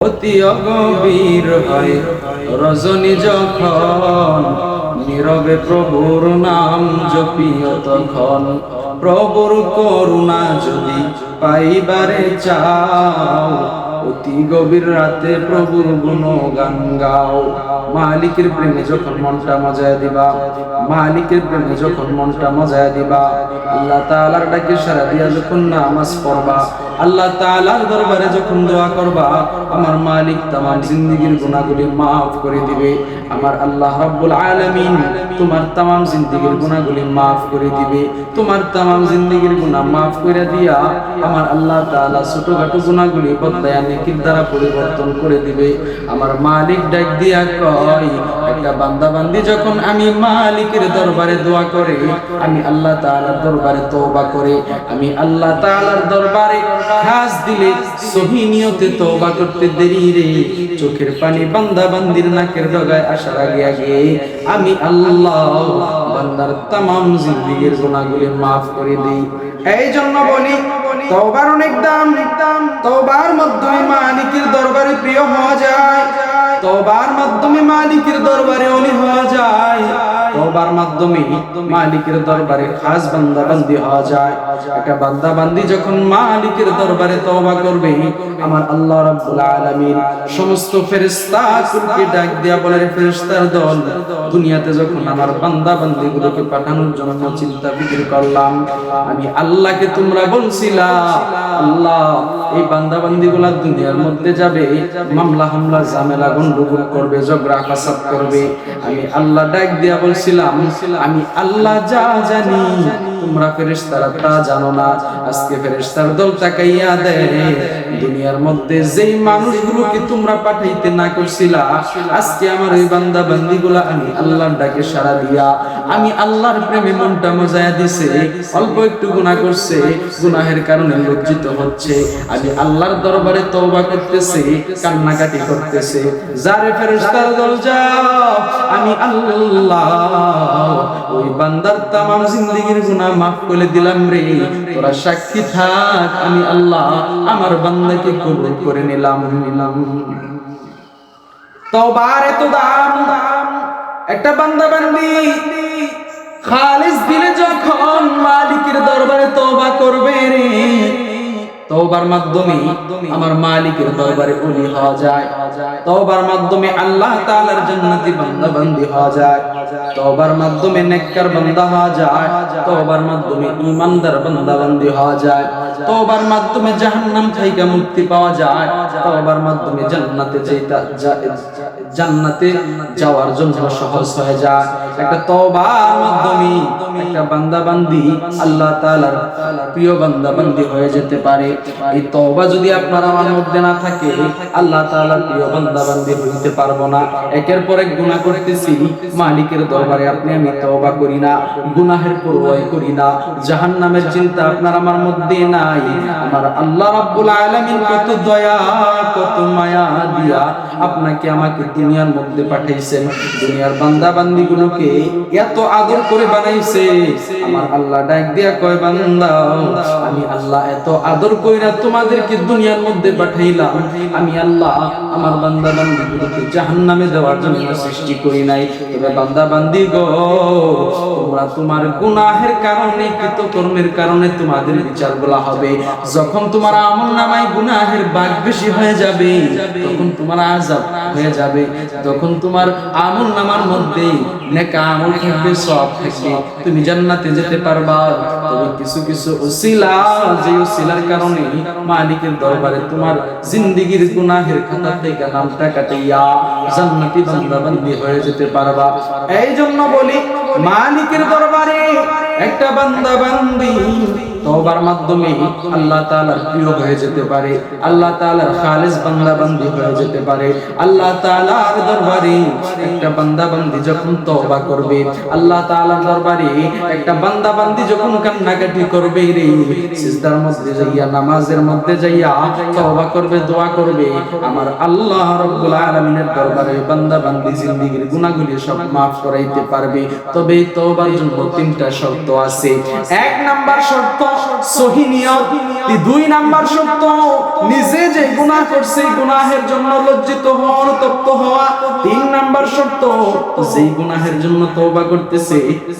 অতি অগভীর হয়। রজনী যখন নীরবে প্রভুর নাম জপিও তখন, প্রভুর করুণা যদি পাইবারে চাও, অতি গভীর রাতে প্রভুর গুণ গান গাও। মালিকের প্রেমে যখন মনটা মজায় দিবা, মালিকের প্রেমে যখন মনটা মজায় দিবা, আল্লাহ তাআলার ডাকে সারা দিয়া যখন নামাজ পড়বা, আল্লাহ তাআলার দরবারে যখন দোয়া করবা, আমার মালিক তামাম জিন্দেগীর গুনাহগুলি মাফ করে দিবে। আমার আল্লাহ রাব্বুল আলামিন তোমার তামাম জিন্দেগীর গুনাহগুলি মাফ করে দিবে। তোমার তামাম জিন্দেগীর গুনাহ মাফ করে দিয়া আমার আল্লাহ তাআলা ছোটখাটো গুনাহগুলি বদলায় নেকির দ্বারা পরিবর্তন করে দিবে। আমার মালিক ডাক দিয়া একটা বান্দা বান্দি যখন আমি মালিকের দরবারে দোয়া করে, আমি আল্লাহ দরবারে করে, আমি আল্লাহ দরবারে খাস দিলে করতে দেরি রে। চোখের পানি বান্দা বান্দির নাকের ডগায় আসার আগে আগে আমি আল্লাহ বান্দার তামাম জিন্দেগীর গুনাহগুলি মাফ করে দেই। এই জন্য বলি, তওবার অনেক দাম, তওবার মাধ্যমে মালিকের দরবারে প্রিয় হওয়া যায়। তওবার মাধ্যমে মালিকের দরবারে অলি হওয়া যায়। তওবার মাধ্যমে মালিকের দরবারে খাস বান্দা বান্দি হওয়া যায়। একটা বান্দা বান্দি যখন মালিকের দরবারে তওবা করবে, আমার আল্লাহ রাব্বুল আলামিন সমস্ত ফেরেশতা কুলকে ডাক দিয়া বলে ফেরেশতার দল, দুনিয়াতে যখন আমার বান্দা বান্দিগুলোকে পাঠানোর জন্য চিন্তা ফিকির করলাম, আমি আল্লাহকে তোমরা বলছিলা, আল্লাহ, এই বান্দা বান্দিগুলা দুনিয়ার মধ্যে যাবে, মামলা হামলা ঝামেলা করবে করবে। আমি আল্লাহ ডাক দিয়া বলছিলাম, আমি আল্লাহ যা জানি, তোমরা ফেরেশতারা তা জানো না। আজকে ফেরেশতার দল তাকাইয়া দেয়, দুনিয়ার মধ্যে যেই মানুষগুলোকে তোমরা পাঠাইতে না করছিলা, আজকে আমার ওই বান্দা বান্দিগুলা আমি আল্লাহর ডাকে সাড়া দিয়া, আমি আল্লাহর প্রেমে মনটা মজায়া দিছে, অল্প একটু গুনাহ করছে, গুনাহের কারণে লজ্জিত হচ্ছে। আমি আল্লাহর দরবারে তওবা করতেছে, কান্নাকাটি করতেছে যারে ফেরেশতার দল যাও, আমি আল্লাহ। ওই বান্দার তামাম জিন্দেগীর গুনাহ মাফ করে দিলাম রে। তোরা সাক্ষী থাক, আমি আল্লাহ আমার বান্দাকে কবুল করে নিলাম। নিলাম তওবার এত দাম। একটা বান্দা বান্দি খালিস দিলে যখন মালিকের দরবারে তওবা করবে রে তওবার মাধ্যমে আমার মালিকের দরবারে ওলি হওয়া যায়। তওবার মাধ্যমে আল্লাহ তাআলার জান্নাতি বান্দা বান্দি হওয়া যায়। তওবার মাধ্যমে নেককার বান্দা হওয়া যায়। তওবার মাধ্যমে ঈমানদার বান্দা বান্দি হওয়া যায়। তওবার মাধ্যমে জাহান্নাম থেকে মুক্তি পাওয়া যায়। তওবার মাধ্যমে জান্নাতে যেটা জান্নাতে যাওয়ার জন্য সহজ হয়ে যায়। একটা তওবার মাধ্যমে একটা বান্দা বান্দি আল্লাহ তাআলার প্রিয় বান্দা বান্দি হয়ে যেতে পারে। এই তওবা যদি আপনার আমার মধ্যে না থাকে, আল্লাহ তাআলার প্রিয় বান্দা বান্দি হইতে পারব না। একের পর এক গুনাহ করতেছি, মালিকের দরবারে আপনি আমি তওবা করি না, গুনাহের পরোয়াই করি না। জাহান্নামের চিন্তা আপনার আমার মধ্যে নাই। আমার আল্লাহ রাব্বুল আলামিন কত দয়া, কত মায়া দিয়া আপনাকে আমাকে দুনিয়ার মধ্যে পাঠাইছেন দুনিয়ার বান্দা বান্দিগুলোকে এত আদর করে বানাইছে। আমার আল্লাহ ডাক দিয়া কয়, বান্দা, আমি আল্লাহ এত আদর কইরা তোমাদেরকে দুনিয়ার মধ্যে পাঠাইলাম। আমি আল্লাহ আমার বান্দা বান্দিগুলোকে জাহান্নামে দেওয়ার জন্য সৃষ্টি করি নাই। তবে বান্দা বান্দি গো তোমরা তোমার গুনাহের কারণে, কৃতকর্মের কারণে তোমাদের বিচারগুলা হবে। যখন তোমার আমল নামায় গুনাহের বাগ বেশি হয়ে যাবে, তখন তোমার আজাব হয়ে যাবে। তখন তোমার আমল নামার মধ্যে নেকা আমল থাকবে, সব থাকবে, তুমি জান্নাতে যেতে পারবা। তবে কিছু কিছু ওসিলা যে ওসিলার কারণে মালিকের দরবারে তোমার জিন্দেগীর গুনাহের খাতা থেকে নামটা কাটিয়া জান্নাতি বান্দা বান্দি হয়ে যেতে পারবা। এই জন্য বলি, মালিকের দরবারে একটা বান্দা বান্দি তওবার মাধ্যমে আল্লাহ তাআলার প্রিয় হয়ে যেতে পারে, আল্লাহ তাআলার খালিস বান্দা বান্দি হয়ে যেতে পারে, আল্লাহ তাআলার দরবারে একটা বান্দা বান্দি যখন তওবা করবে, আল্লাহ তাআলার দরবারে একটা বান্দা বান্দি যখন কান্নাকাটি করবে রে, সিজদার মধ্যে যাইয়া, নামাজের মধ্যে যাইয়া তওবা করবে, দোয়া করবে, আমার আল্লাহ রাব্বুল আলামিনের দরবারে বান্দা বান্দি জিন্দেগীর গুনাহগুলি সব মাফ করাইতে পারবে। তবে তওবার জন্য তিনটা শর্ত আছে। এক নাম্বার শর্ত জন্য জন্য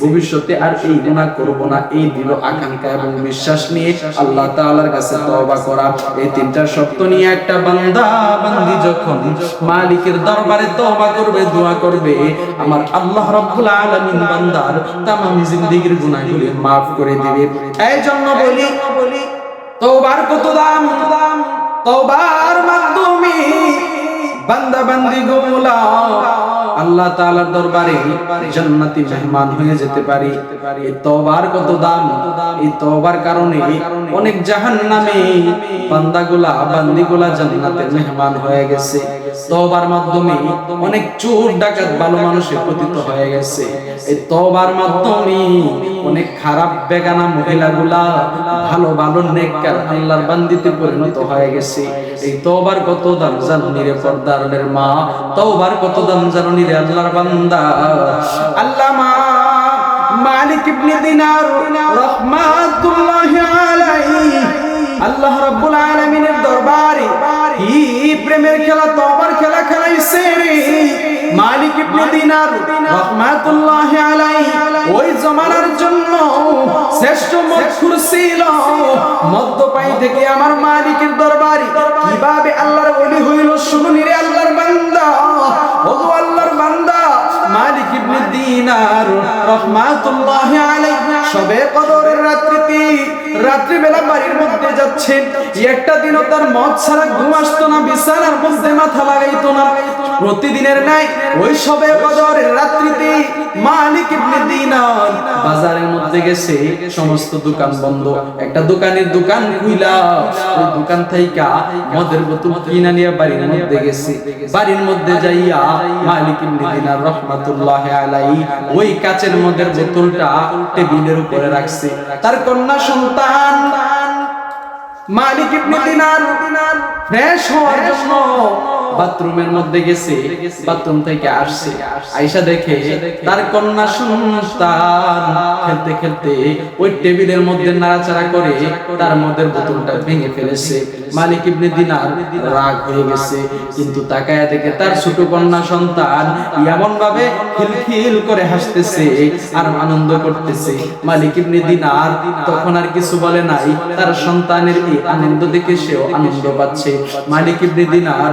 ভবিষ্যতে আর এই গুনাহ করব না। এই দৃঢ় আকাঙ্ক্ষা এবং বিশ্বাস নিয়ে আল্লাহ তাআলার কাছে তওবা করা। এই তিনটা শর্ত নিয়ে একটা বান্দা, বান্দি যখন মালিকের দরবারে তওবা করবে, দোয়া করবে, আমার আল্লাহ রাব্বুল আলামিন বান্দার তামাম জিন্দেগীর গুনাহগুলি maaf করে দিবে। এই জন্য বলি, তওবার কত দাম, তওবার মাধ্যমে বান্দা বান্দি গোলা আল্লাহ তাআলার দরবারে জান্নাতি মেহমান হয়ে যেতে পারি। এই তওবার কত দাম, এই তওবার কারণে অনেক জাহান্নামে বান্দাগুলা, বান্দিগুলা জান্নাতের মেহমান হয়ে গেছে। তওবার মাধ্যমে অনেক চোর ডাকাত ভালো মানুষের পতিত হয়ে গেছে। এই তওবার মাধ্যমে অনেক খারাপ বেগানা মহিলাগুলা ভালো ভালো নেককার আল্লাহর বান্দিতে পরিণত হয়ে গেছে। এই তওবার কত দাম জানি রে পর্দারের মা তওবার কত দাম জানি রে আল্লাহর বান্দা। আল্লাহ মা মালিক ইবনে দিনার রাহমাতুল্লাহি আলাইহি, আল্লাহ রাব্বুল আলামিনের দরবারে প্রেমের খেলা তওবার খেলা খেলাইছে রে। মালিক ইবনে দিনার রাহমাতুল্লাহি আলাইহি ওই জমানার জন্য শ্রেষ্ঠ মজকুর ছিল। মদ্যপাই থেকে আমার মালিকের দরবারে কীভাবে আল্লাহর ওলি হইল শুনুনি রে আল্লাহর বান্দা। ওগো আল্লাহর বান্দা মালিক ইবনে দিনার রাহমাতুল্লাহি আলাইহি সবে কদরের রাত্রিতে রাত্রি বেলা বাড়ির মধ্যে যাচ্ছেন। একটা দিনও তার মদ ছাড়া ঘুম আসতো না, বিছানার মধ্যে মাথা লাগাইতো না। প্রতিদিনের নাই ওই সবে কদরের রাত্রিতে মালিক ইবনে দিনার বাজারের মধ্যে গেছে, সমস্ত দোকান বন্ধ। একটা দোকানের দোকান খুইলা। ওই দোকান থাইকা মদের বোতল কিনা নিয়ে বাড়ির মধ্যে গেছে। বাড়ির মধ্যে যাইয়া মালিক ইবনে দিনার রহমাতুল্লাহ আলাইহি ওই কাচের মদের বোতলটা টেবিলের উপরে রাখছে। তার কন্যা সন্তান মালিক ইবনে দিনার ফ্রেশ হওয়ার জন্য বাথরুমের মধ্যে গেছে, বাথরুম থেকে আসছে। আয়সা দেখে তার কন্যা সন্তান খেলতে খেলতে ওই টেবিলের মধ্যে নাড়াচাড়া করে তার মদের বোতলটা ভেঙে ফেলেছে। মালিক ইবনে দিনার রাগ হয়ে গেছে, কিন্তু তাকায়া দেখে তার ছোট কন্যা সন্তান এমন ভাবে খিলখিল করে হাসতেছে আর আনন্দ করতেছে। মালিক ইবনে দিনার তখন আর কিছু বলে নাই, তার সন্তানের এই আনন্দ দেখে সেও আনন্দ পাচ্ছে। মালিক ইবনে দিনার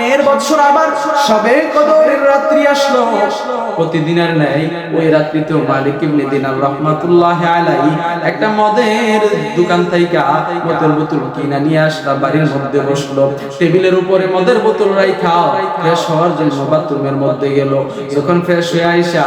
সামনের বছর আবার সবে কদরের রাত্রি আসলো। প্রতিদিনের ন্যায় ওই রাত্রিতেও মালিক ইবনে দিনার রহমাতুল্লাহ আলাইহি একটা মদের দোকান থেকে মদের বোতল কিনা নিয়ে আসলা, বাড়ির মধ্যে বসল। টেবিলের উপরে মদের বোতল রাইখা, ফ্রেশ হওয়ার জন্য বাথরুমের মধ্যে গেল। যখন ফ্রেশ হয়ে আইসা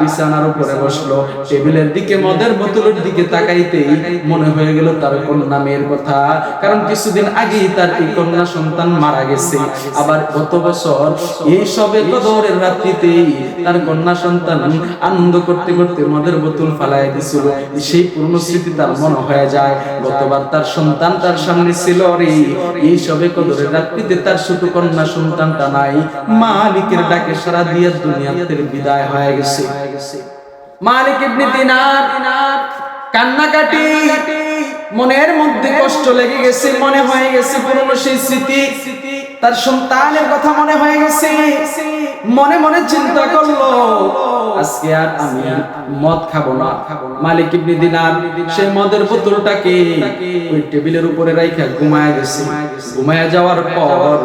বিছানার উপরে বসল, টেবিলের দিকে মদের বোতলের দিকে তাকাইতেই মনে হয়ে গেল তার কন্যা মেয়ের কথা। কারণ কিছুদিন আগেই তার এই কন্যা সন্তান মারা গেছে। আবার গত বছর এই সবে কদরের রাত্রিতেই তার কন্যা সন্তান আনন্দ করতে করতে মদের বোতল ফালাই দিছিল। সেই পুরনো স্মৃতি তার মনে হয়ে যায়। গতবার তার সন্তান তার সামনে ছিল রে। এই সবে কদরের রাত্রিতে তার ছোট কন্যা সন্তানটা নাই, মালিকের ডাকে সারা দিয়ে দুনিয়াতে বিদায় হয়ে গেছে। মালিক ইবনে দিনার কান্নাকাটি মনের মধ্যে কষ্ট লেগে গেছে, মনে হয়ে গেছে পুরনো সেই স্মৃতি। তার সন্তানের কথা মনে হয়ে গেছে। মনে মনে চিন্তা করল, আজকে আর আমি মদ খাব না। মালিক ইবনে দিনার, সেই মদের বোতলটাকে ওই টেবিলের উপরে রাইখা ঘুমায় গেছে। ঘুমায় যাওয়ার পর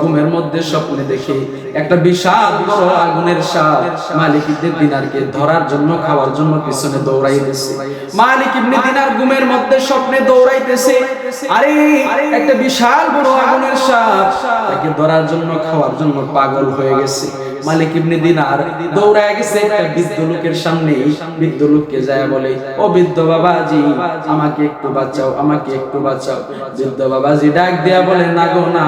ঘুমের মধ্যে স্বপ্নে দেখে একটা বিশাল বড় আগুনের সাপ মালিক ইবনে দিনারকে ধরার জন্য, খাওয়ার জন্য পিছনে দৌড়াইতেছে মালিক ইবনে দিনার ঘুমের মধ্যে স্বপ্নে দৌড়াইতেছে, আরে, একটা বিশাল বড় আগুনের সাপ তাকে ধরার জন্য, খাওয়ার জন্য পাগল হয়ে গেছে। মালিক ইবনে দিনার দৌড়ায় গেছে একটা বৃদ্ধ লোকের সামনে। বৃদ্ধ লোককে যায় বলে, ও বৃদ্ধ বাবাজি, আমাকে একটু বাঁচাও, আমাকে একটু বাঁচাও। বৃদ্ধ বাবাজি ডাক দেয়া বলে, না গো, না,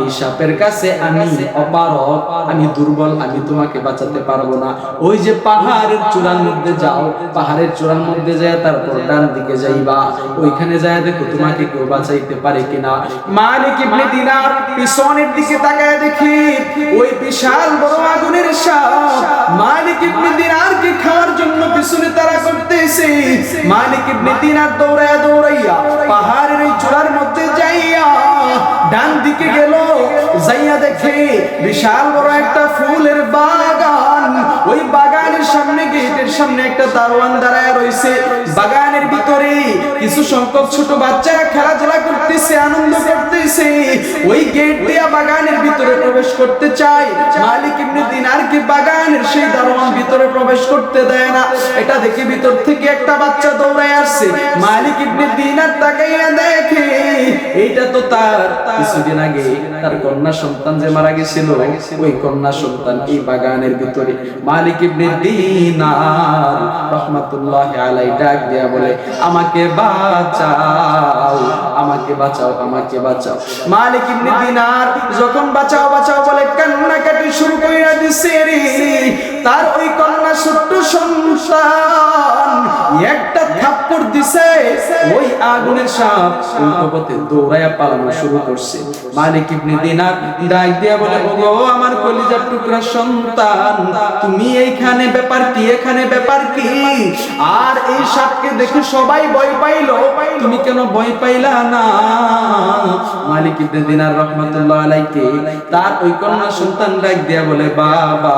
এই সাপের কাছে আমি অপারক আমি দুর্বল, আমি তোমাকে বাঁচাতে পারব না। ওই যে পাহাড়ের চূড়ার মধ্যে যাও, পাহাড়ের চূড়ার মধ্যে যায়, তারপর ডান দিকে যাইবা। ওইখানে যায় দেখো তোমাকে কেউ বাঁচাইতে পারে কিনা। মালিক ইবনে দিনার পিছনের দিকে তাকায় দেখি, ওই বিশাল বড় আগুনের সাপ মালিক ইবনে দিনারকে খাওয়ার জন্য পিছনে তারা করতেছে? মালিক ইবনে দিনার দৌড়ায়া দৌড়াইয়া পাহাড়ের এই চূড়ার মধ্যে যাইয়া ডান দিকে গেল। যাইয়া দেখে বিশাল বড় একটা ফুলের বাগান। ওই বাগানের সামনে, গেটের সামনে একটা দারোয়ান দাঁড়ায় রয়েছে। বাগানের ভিতরে কিছু সংখ্যক ছোট বাচ্চারা খেলাধুলা করতেছে, আনন্দ করতেছে। ওই গেট দিয়া বাগানের ভিতরে প্রবেশ করতে চায়। মালিক ইবনে দিনারকে বাগানের সেই দারোয়ান ভিতরে প্রবেশ করতে দেয় না? এটা দেখে ভিতর থেকে একটা বাচ্চা দৌড়ায় আসছে। মালিক ইবনে দিনার তাকাইয়া দেখে, এইটা তো তার কিছুদিন আগে তার কন্যা সন্তান যে মারা গেছিল, ওই কন্যা সন্তান এই বাগানের ভিতরে। মালিক ইবনে দিনার রহমাতুল্লাহ আলাই ডাক দিয়া বলে, আমাকে বাঁচাও, আমাকে বাঁচাও আমাকে বাঁচাও। মালিক ইবনে দিনার যখন বাঁচাও বাঁচাও বলে কান্নাকাটি শুরু কইরা দিছে রে। তার ওই কন্যা ছোট্ট সন্তান, একটা থাপ্পড় দিছে, ওই আগুনের সাপ উল্টো পথে দৌড়াইয়া পালানো শুরু করছে। মালিক ইবনে দিনার ডাক দিয়া বলে, ওগো, আমার কলিজার টুকরা সন্তান, তুমি এইখানে ব্যাপার কি, এখানে ব্যাপার কি? আর এই সাপকে দেখে সবাই ভয় পাইলো। তুমি কেন ভয় পাইলা না? মালিক ইবনে দিনার রহমাতুল্লাহ আলাইকে তার ওই কন্যা সন্তান ডাক দিয়া বলে, বাবা,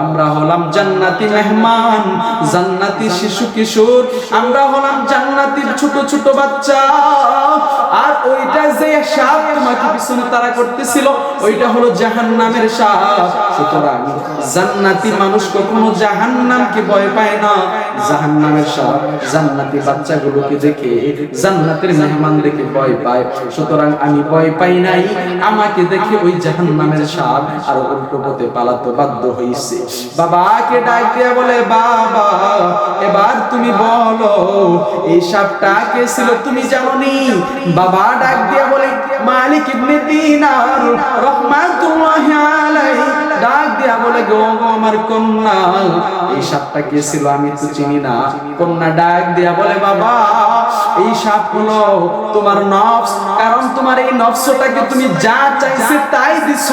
আমরা হলাম জান্নাতি। মেহমান, জান্নাতি শিশু কিশোর, আমরা হলাম জান্নাতির ছোট ছোট বাচ্চা। আর ওইটা যে সাপ তোমাকে পিছনে তারা করতেছিল, ওইটা হলো জাহান্নামের সাপ। সুতরাং জান্নাতি মানুষ কখনো জাহান্নামকে ভয় পায় না। জাহান্নামের সাপ জান্নাতি বাচ্চাগুলোকে দেখে, জান্নাতের মেহমান দেখে ভয় পায়। সুতরাং আমি ভয় পাই নাই, আমাকে দেখে ওই জাহান্নামের সাপ আর উল্টো পথে পালাতে বাধ্য হইছে। বাবাকে ডাক দিয়ে বলে, বাবা, এবার তুমি বলো, এই সাপটা কে ছিল তুমি জানো নি বাবা ডাক দিয়ে বলে মালিক ইবনে দিনার রহমাতুল্লাহি আলাইহি ডাক দিয়া বলে, গো গো, আমার কন্যা, এই সাপটা কে ছিল? আমি তো চিনি না। কন্যা ডাক দিয়া বলে, বাবা, এই সাপ হলো তোমার নফস, কারণ তোমার এই নফসটাকে তুমি যা চাইছে তাই দিছ।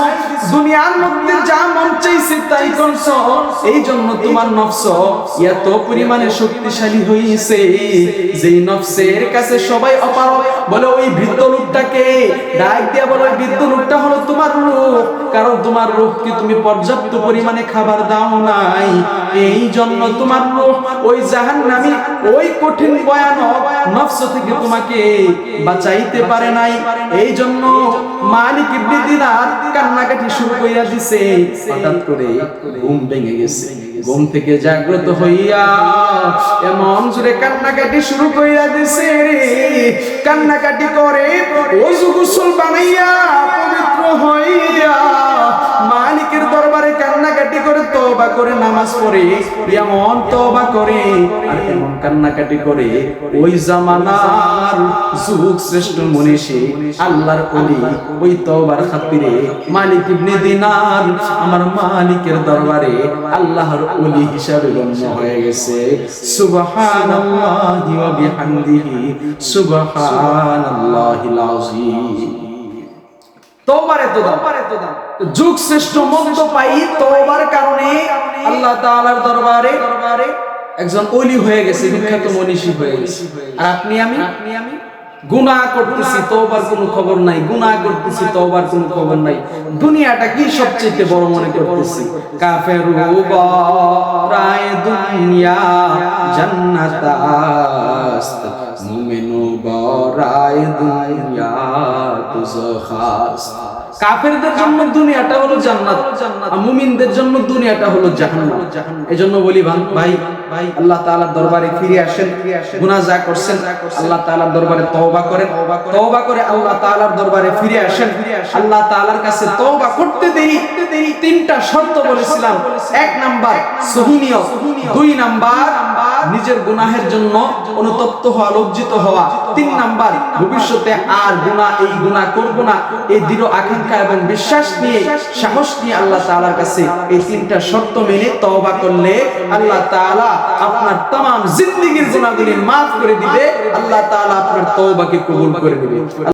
দুনিয়ার মধ্যে যা মন চাইছে তাই করছ। এই জন্য তোমার নফস এত পরিমাণে শক্তিশালী হইছে, যেই নফসের কাছে সবাই অপারক বলে, ওই বৃদ্ধ লোকটাকে ডাক দিয়া বলে বৃদ্ধ লোকটা হলো তোমার রূহ কারণ তোমার রূহকে তুমি পর্যাপ্ত পরিমাণে খাবার দাও নাই? এই জন্য তোমার রূহ ওই জাহান্নামী, ওই কঠিন, ভয়ানক নফস থেকে তোমাকে বাঁচাইতে পারে নাই। এই জন্য মালিক ইবনে দিনার কান্নাকাটি শুরু কইরা দিছে। হঠাৎ করে ঘুম ভেঙে গেছে। ঘুম থেকে জাগ্রত হইয়া এমন জুড়ে কান্নাকাটি শুরু কইরা দিছে রে। কান্নাকাটি করে ওযু গোসল বানাইয়া পবিত্র হইয়া করে তওবা করে নামাজ পড়ে, এমন তওবা করে, আর এমন কান্নাকাটি করে, ওই জামানার যুগ শ্রেষ্ঠ মনীষী, আল্লাহর ওলি, ওই তওবার খাতিরে মালিক ইবনে দিনার, আমার মালিকের দরবারে আল্লাহর ওলি হিসাবে গণ্য হয়ে গেছে। সুবহানাল্লাহি ওয়া বিহামদিহি, সুবহানাল্লাহিল আযীম। তোবারে তো দাও যুগ শ্রেষ্ঠ মন্দ পাই তোবার কারণে আল্লাহ তাআলার দরবারে একজন ওলি হয়ে গেছে বিখ্যাত মনীষী হয়ে গেছে। আর আপনি আমি? আপনি আমি? গুনাহ করতেছি কোনো খবর নাই। গুনাহ করতেছি তোবার কোনো খবর নাই। দুনিয়াটা কি সবচেয়ে বড় মনে করতেছি? কাফেরু রায় দুনিয়া জান্নাতাস্ত মুমিনু বরায় দুনিয়া তুজখাস্ত কাফেরদের জন্য দুনিয়াটা হলো জান্নাত। আর মুমিনদের জন্য দুনিয়াটা হলো জাহান্নাম। এজন্য বলি ভাই- ভাই ভাই আল্লাহ তাআলার দরবারে ফিরে আসেন। গুনাহ যা করছেন আল্লাহ তাআলার দরবারে তওবা করেন। তওবা করে আল্লাহ তাআলার দরবারে ফিরে আসেন। আল্লাহ তাআলার কাছে তওবা করতে দেরি। তিনটা শর্ত বলেছিলাম। এক নাম্বার সহিনিয়। দুই নাম্বার নিজের গুনাহের জন্য অনুতপ্ত হওয়া লজ্জিত হওয়া তিন নাম্বার ভবিষ্যতে আর গুনাহ এই গুনাহ করব না এই দৃঢ় আকাঙ্ক্ষা এবং বিশ্বাস নিয়ে সাহস নিয়ে আল্লাহ তাআলার কাছে এই তিনটা শর্ত মেনে তওবা করলে আল্লাহ তাআলা আপনার तमाम জিন্দেগীর গুনাহগুলি maaf করে দিবে আল্লাহ তাআলা আপনার তওবাকে কবুল করে দিবে